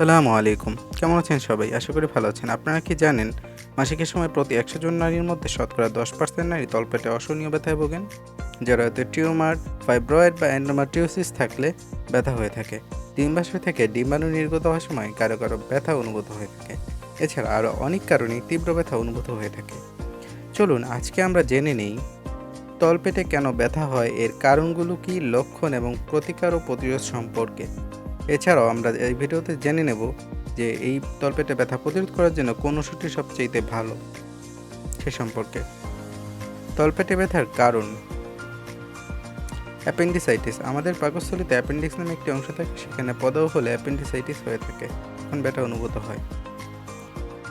আসসালামু আলাইকুম। কেমন আছেন সবাই? আশা করি ভালো আছেন। আপনারা কি জানেন, মাসিকের সময় প্রতি একশো জন নারীর মধ্যে শতকরা দশ পার্সেন্ট নারী তলপেটে অসহনীয় ব্যথায় ভোগেন, যারা হয়তো টিউমার, ফাইব্রয়েড বা অ্যান্ডোমাটিওসিস থাকলে ব্যথা হয়ে থাকে। ডিম্বাশয় থেকে ডিম্বাণু নির্গত হওয়ার সময় কারও কারও ব্যথা অনুভূত হয়ে থাকে। এছাড়া আরও অনেক কারণেই তীব্র ব্যথা অনুভূত হয়ে থাকে। চলুন, আজকে আমরা জেনে নেই তলপেটে কেন ব্যথা হয়, এর কারণগুলো কি, লক্ষণ এবং প্রতিকার ও প্রতিরোধ সম্পর্কে। এছাড়াও আমরা এই ভিডিওতে জেনে নেব যে এই তলপেটে ব্যথা প্রতিরোধ করার জন্য কোন ওষুধটি সবচেয়ে ভালো সে সম্পর্কে। তলপেটে ব্যথার কারণ। অ্যাপেন্ডিসাইটিস। আমাদের পাকস্থলিতে অ্যাপেন্ডিক্স নামে একটি অংশ থাকে, সেখানে পদাও হলে অ্যাপেন্ডিসাইটিস হয়ে থাকে তখন ব্যথা অনুভূত হয়।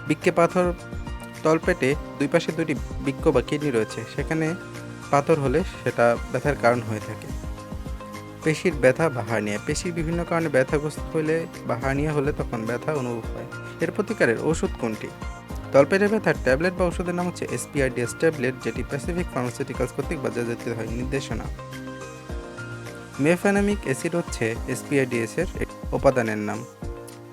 বৃক্কে পাথর তলপেটে দুই পাশে দুটি বৃক্ক বা কিডনি রয়েছে, সেখানে পাথর হলে সেটা ব্যথার কারণ হয়ে থাকে। পেশির ব্যথা বা হার্নিয়া পেশির বিভিন্ন কারণে ব্যথাগ্রস্ত হলে বা হার্নিয়া হলে তখন ব্যথা অনুভব হয়। এর প্রতিকারের ওষুধ কোনটি? তলপেটে ব্যথার ট্যাবলেট বা ওষুধের নাম হচ্ছে এসপিআরডিএস ট্যাবলেট, যেটি প্যাসিফিক ফার্মাসিউটিক্যালস কর্তৃক বাজারজাত হয়। নির্দেশনা। মেফানামিক অ্যাসিড হচ্ছে এসপিআরডিএস এর উপাদানের নাম।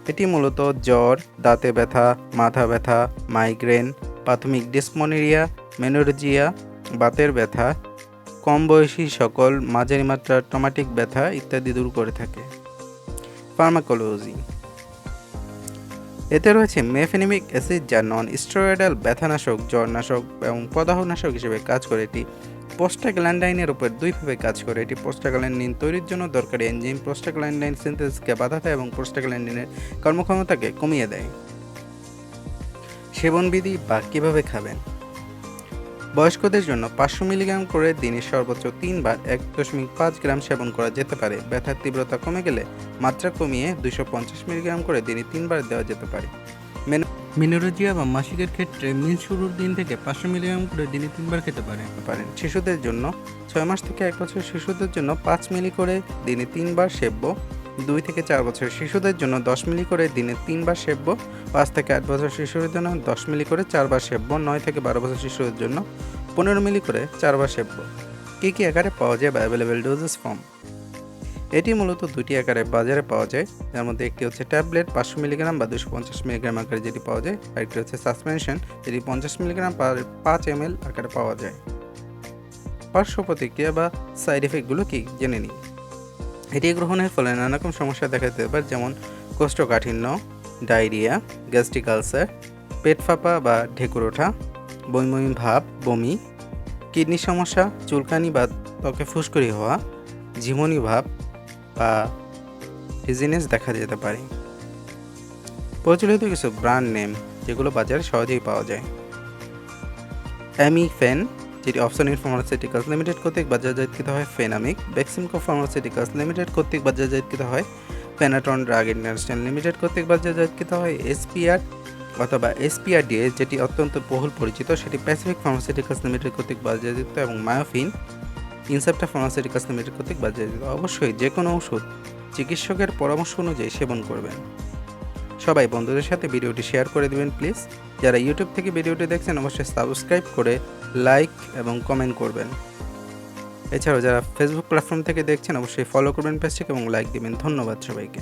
এটি মূলত জ্বর, দাঁতে ব্যথা, মাথা ব্যথা মাইগ্রেন প্রাথমিক ডিসমোনেরিয়া মেনোরজিয়া বাতের ব্যথা কম বয়সী সকল মাঝারি মাত্রার টমাটিক ব্যথা ইত্যাদি দূর করে থাকে। ফার্মাকোলজি। এতে রয়েছে মেফেনিমিক অ্যাসিড যা নন স্টেরয়েডাল ব্যথানাশক, জ্বরনাশক এবং পদাহনাশক হিসেবে কাজ করে। এটি পোস্টাগ্ল্যান্ডাইনের উপর দুইভাবে কাজ করে। এটি পোস্টাগ্ল্যান্ডিন তৈরির জন্য দরকারি এনজিম পোস্টাগ্ল্যান্ডাইন সিনথেসিসকে বাধা দেয় এবং পোস্টাগ্ল্যান্ডিনের কর্মক্ষমতাকে কমিয়ে দেয়। সেবনবিধি বা কীভাবে খাবেন? বয়স্কদের জন্য পাঁচশো মিলিগ্রাম করে দিনে সর্বোচ্চ তিনবার এক দশমিক পাঁচ গ্রাম সেবন করা যেতে পারে। ব্যথার তীব্রতা কমে গেলে মাত্রা কমিয়ে দুশো পঞ্চাশ মিলিগ্রাম করে দিনে তিনবার দেওয়া যেতে পারে। মিনোরজিয়া বা মাসিকের ক্ষেত্রে মিল শুরুর দিন থেকে পাঁচশো মিলিগ্রাম করে দিনে তিনবার খেতে পারেন পারেন। শিশুদের জন্য ছয় মাস থেকে এক বছর শিশুদের জন্য পাঁচ মিলি করে দিনে তিনবার সেব্য দুই থেকে চার বছর শিশুদের জন্য দশ মিলি করে দিনে তিনবার সেব্য, পাঁচ থেকে আট বছর শিশুদের জন্য দশ মিলি করে চারবার সেব্য, নয় থেকে বারো বছর শিশুদের জন্য পনেরো মিলি করে চারবার সেব্য। কী কী আকারে পাওয়া যায় বা অ্যাভেলেবেল ডোজেস ফর্ম এটি মূলত দুটি আকারে বাজারে পাওয়া যায়। যার মধ্যে একটি হচ্ছে ট্যাবলেট, পাঁচশো মিলিগ্রাম বা দুশো পঞ্চাশ মিলিগ্রাম আকারে যেটি পাওয়া যায়। আরেকটি হচ্ছে সাসপেনশন, যেটি পঞ্চাশ মিলিগ্রাম পাঁচ এম এল আকারে পাওয়া যায়। পার্শ্ব প্রতিক্রিয়া বা সাইড এফেক্টগুলো কী? জেনে নিই। এটি গ্রহণের ফলে নানা রকম সমস্যা দেখা দিতে পারে, যেমন কোষ্ঠকাঠিন্য, ডায়রিয়া, গ্যাস্ট্রিক আলসার, পেট ফাঁপা বা ঢেকুর ওঠা বমিবমি ভাব, বমি কিডনি সমস্যা, চুলকানি বা ত্বকে ফুসকুড়ি হওয়া, ঝিমনি ভাব বা ডিজিনেস দেখা যেতে পারে। প্রচলিত কিছু ব্র্যান্ড নেম যেগুলো বাজারে সহজেই পাওয়া যায়। অ্যামিফেন যেটি অপশনির ফার্মাসিউটিক্যালস লিমিটেড কর্তৃক বাজারজাতকৃত হয় ফেনামিক বেক্সিমকো ফার্মাসিউটিক্যালস লিমিটেড কর্তৃক বাজারজাতকৃত হয় ফেনাটন ড্রাগ ইন্টারন্যাশনাল লিমিটেড কর্তৃক বাজারজাতকৃত হয় এসপিআর অথবা এসপিআরডিএস যেটি অত্যন্ত বহুল পরিচিত, সেটি প্যাসিফিক ফার্মাসিউটিক্যালস লিমিটেড কর্তৃক বাজারজাত এবং মায়োফিন ইনসেপ্টা ফার্মাসিউটিক্যালস লিমিটেড কর্তৃক বাজারজাত অবশ্যই যে কোনো ওষুধ চিকিৎসকের পরামর্শ অনুযায়ী সেবন করবেন। সবাই বন্ধুদের সাথে ভিডিওটি শেয়ার করে দিবেন, প্লিজ। যারা ইউটিউব থেকে ভিডিওটি দেখছেন, অবশ্যই সাবস্ক্রাইব করে লাইক এবং কমেন্ট করবেন। এছাড়াও যারা ফেসবুক প্ল্যাটফর্ম থেকে দেখছেন, অবশ্যই ফলো করবেন পেজটিকে এবং লাইক দিবেন। ধন্যবাদ সবাইকে।